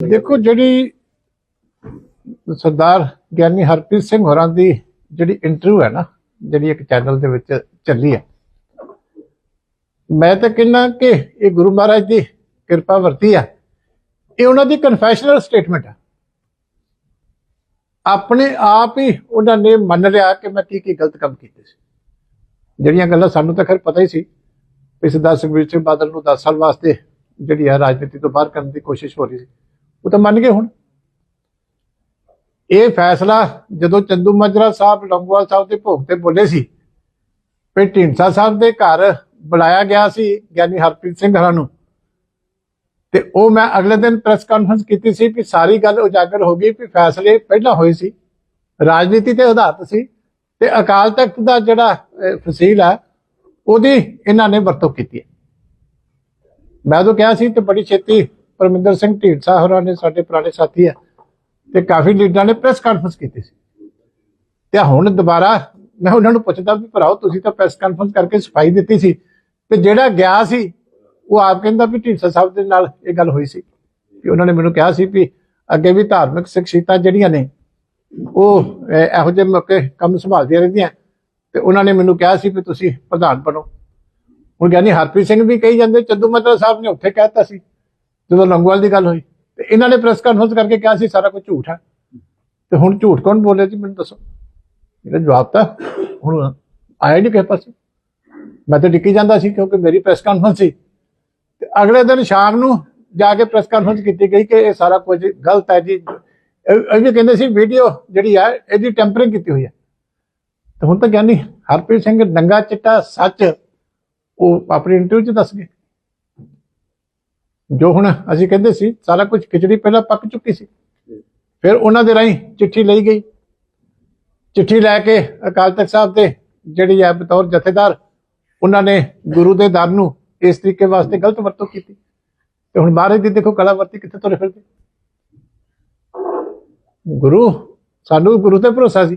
ਦੇਖੋ ਜਿਹੜੀ ਸਰਦਾਰ ਗਿਆਨੀ ਹਰਪ੍ਰੀਤ ਸਿੰਘ ਹੋਰਾਂ ਦੀ ਜਿਹੜੀ ਇੰਟਰਵਿਊ ਹੈ ਨਾ, ਜਿਹੜੀ ਇੱਕ ਚੈਨਲ ਦੇ ਵਿੱਚ ਚੱਲੀ ਹੈ, ਮੈਂ ਤਾਂ ਕਹਿੰਦਾ ਕਿ ਇਹ ਗੁਰੂ ਮਹਾਰਾਜ ਦੀ ਕਿਰਪਾ ਵਰਤੀ ਆ। ਇਹ ਉਹਨਾਂ ਦੀ ਕਨਫੈਸ਼ਨਲ ਸਟੇਟਮੈਂਟ ਹੈ ਆਪਣੇ ਆਪ ਹੀ ਉਹਨਾਂ ਨੇ ਮੰਨ ਲਿਆ ਕਿ ਮੈਂ ਕੀ ਕੀ ਗਲਤ ਕੰਮ ਕੀਤੇ ਸੀ। ਜਿਹੜੀਆਂ ਗੱਲਾਂ ਸਾਨੂੰ ਤਾਂ ਖੈਰ ਪਤਾ ਹੀ ਸੀ, ਵੀ ਸਰਦਾਰ ਸੁਖਬੀਰ ਸਿੰਘ ਬਾਦਲ ਨੂੰ 10 ਸਾਲ ਵਾਸਤੇ ਜਿਹੜੀ ਹੈ ਰਾਜਨੀਤੀ ਤੋਂ ਬਾਹਰ ਕਰਨ ਦੀ ਕੋਸ਼ਿਸ਼ ਹੋ ਰਹੀ ਸੀ। ਉਹ ਤਾਂ ਮੰਨ ਗਏ ਹੁਣ। ਇਹ ਫੈਸਲਾ ਜਦੋਂ ਚੰਦੂ ਮਾਜਰਾ ਸਾਹਿਬ ਲੰਗੋਵਾਲ ਸਾਹਿਬ ਦੇ ਭੋਗ ਤੇ ਬੋਲੇ ਸੀ ਵੀ ਢੀਂਡਸਾ ਸਾਹਿਬ ਦੇ ਘਰ ਬੁਲਾਇਆ ਗਿਆ ਸੀ, ਗਿਆਨੀ ਹਰਪ੍ਰੀਤ ਸਿੰਘ ਹਰਾਂ ਨੂੰ। ਤੇ ਉਹ ਮੈਂ ਅਗਲੇ ਦਿਨ ਪ੍ਰੈਸ ਕਾਨਫਰੰਸ ਕੀਤੀ ਸੀ ਕਿ ਸਾਰੀ ਗੱਲ ਉਜਾਗਰ ਹੋ ਗਈ ਕਿ ਫੈਸਲੇ ਪਹਿਲਾਂ ਹੋਏ ਸੀ। ਰਾਜਨੀਤੀ ਤੇ ਆਧਾਰਿਤ ਸੀ ਤੇ ਅਕਾਲ ਤਖਤ ਦਾ ਜਿਹੜਾ ਫਸੀਲ ਹੈ ਉਹਦੀ ਇਹਨਾਂ ਨੇ ਵਰਤੋਂ ਕੀਤੀ ਹੈ। ਮੈਂ ਉਦੋਂ ਕਿਹਾ ਸੀ ਤੇ ਬੜੀ ਛੇਤੀ ਪਰਮਿੰਦਰ ਸਿੰਘ ਢੀਂਡਸਾ ਹੋਰਾਂ ਨੇ ਸਾਡੇ ਪੁਰਾਣੇ ਸਾਥੀ ਆ ਤੇ ਕਾਫੀ ਲੀਡਰਾਂ ਨੇ ਪ੍ਰੈਸ ਕਾਨਫਰੰਸ ਕੀਤੀ ਸੀ। ਤੇ ਹੁਣ ਦੁਬਾਰਾ ਮੈਂ ਉਹਨਾਂ ਨੂੰ ਪੁੱਛਦਾ ਵੀ ਭਰਾਓ, ਤੁਸੀਂ ਤਾਂ ਪ੍ਰੈਸ ਕਾਨਫਰੰਸ ਕਰਕੇ ਸਫ਼ਾਈ ਦਿੱਤੀ ਸੀ ਤੇ ਜਿਹੜਾ ਗਿਆ ਸੀ, ਉਹ ਆਪ ਕਹਿੰਦਾ ਵੀ ਢੀਂਡਸਾ ਸਾਹਿਬ ਦੇ ਨਾਲ ਇਹ ਗੱਲ ਹੋਈ ਸੀ ਕਿ ਉਹਨਾਂ ਨੇ ਮੈਨੂੰ ਕਿਹਾ ਸੀ ਵੀ ਅੱਗੇ ਵੀ ਧਾਰਮਿਕ ਸਿੱਖਿਤਾਂ ਜਿਹੜੀਆਂ ਨੇ, ਉਹ ਇਹੋ ਜਿਹੇ ਮੌਕੇ ਕੰਮ ਸੰਭਾਲਦੀਆਂ ਰਹਿੰਦੀਆਂ। ਤੇ ਉਹਨਾਂ ਨੇ ਮੈਨੂੰ ਕਿਹਾ ਸੀ ਵੀ ਤੁਸੀਂ ਪ੍ਰਧਾਨ ਬਣੋ। ਹੁਣ ਗਿਆਨੀ ਹਰਪ੍ਰੀਤ ਸਿੰਘ ਵੀ ਕਹੀ ਜਾਂਦੇ, ਚੰਦੂ ਮਤਰਾ ਸਾਹਿਬ ਨੇ ਉੱਥੇ ਕਹਿਤਾ ਸੀ ਜਦੋਂ ਲੰਗੋਵਾਲ ਦੀ ਗੱਲ ਹੋਈ, ਤੇ ਇਹਨਾਂ ਨੇ ਪ੍ਰੈਸ ਕਾਨਫਰੰਸ ਕਰਕੇ ਕਿਹਾ ਸੀ, ਸਾਰਾ ਕੁਝ ਝੂਠ ਹੈ। ਤੇ ਹੁਣ ਝੂਠ ਕੌਣ ਬੋਲੇ ਜੀ, ਮੈਨੂੰ ਦੱਸੋ। ਇਹਦਾ ਜਵਾਬ ਤਾਂ ਹੁਣ ਆਇਆ ਨਹੀਂ ਕਿਸੇ ਪਾਸੇ। ਮੈਂ ਤਾਂ ਡਿੱਕੀ ਜਾਂਦਾ ਸੀ ਕਿਉਂਕਿ ਮੇਰੀ ਪ੍ਰੈਸ ਕਾਨਫਰੰਸ ਸੀ। ਤੇ ਅਗਲੇ ਦਿਨ ਸ਼ਾਮ ਨੂੰ ਜਾ ਕੇ ਪ੍ਰੈਸ ਕਾਨਫਰੰਸ ਕੀਤੀ ਗਈ ਕਿ ਇਹ ਸਾਰਾ ਕੁਝ ਗਲਤ ਹੈ ਜੀ। ਇਹ ਇਹ ਵੀ ਕਹਿੰਦੇ ਸੀ, ਵੀਡੀਓ ਜਿਹੜੀ ਹੈ, ਇਹਦੀ ਟੈਂਪਰਿੰਗ ਕੀਤੀ ਹੋਈ ਹੈ। ਤੇ ਹੁਣ ਤਾਂ ਗਿਆਨੀ ਹਰਪ੍ਰੀਤ ਸਿੰਘ ਨੰਗਾ ਚਿੱਟਾ ਸੱਚ ਉਹ ਆਪਣੀ ਇੰਟਰਵਿਊ 'ਚ ਦੱਸ ਗਏ। ਜੋ ਹੁਣ ਅਸੀਂ ਕਹਿੰਦੇ ਸੀ, ਸਾਰਾ ਕੁਝ ਖਿਚੜੀ ਪਹਿਲਾਂ ਪੱਕ ਚੁੱਕੀ ਸੀ। ਫਿਰ ਉਹਨਾਂ ਦੇ ਰਾਹੀਂ ਚਿੱਠੀ ਲਈ ਗਈ। ਚਿੱਠੀ ਲੈ ਕੇ ਅਕਾਲ ਤਖਤ ਸਾਹਿਬ ਦੇ ਜਿਹੜੀ ਹੈ ਬਤੌਰ ਜਥੇਦਾਰ, ਉਹਨਾਂ ਨੇ ਗੁਰੂ ਦੇ ਦਰ ਨੂੰ ਇਸ ਤਰੀਕੇ ਵਾਸਤੇ ਗਲਤ ਵਰਤੋਂ ਕੀਤੀ। ਤੇ ਹੁਣ ਮਹਾਰਾਜ ਦੀ ਦੇਖੋ ਕਲਾ ਵਰਤੀ ਕਿੱਥੇ ਤੁਰੇ ਫਿਰਦੇ। ਗੁਰੂ, ਸਾਨੂੰ ਗੁਰੂ ਤੇ ਭਰੋਸਾ ਸੀ।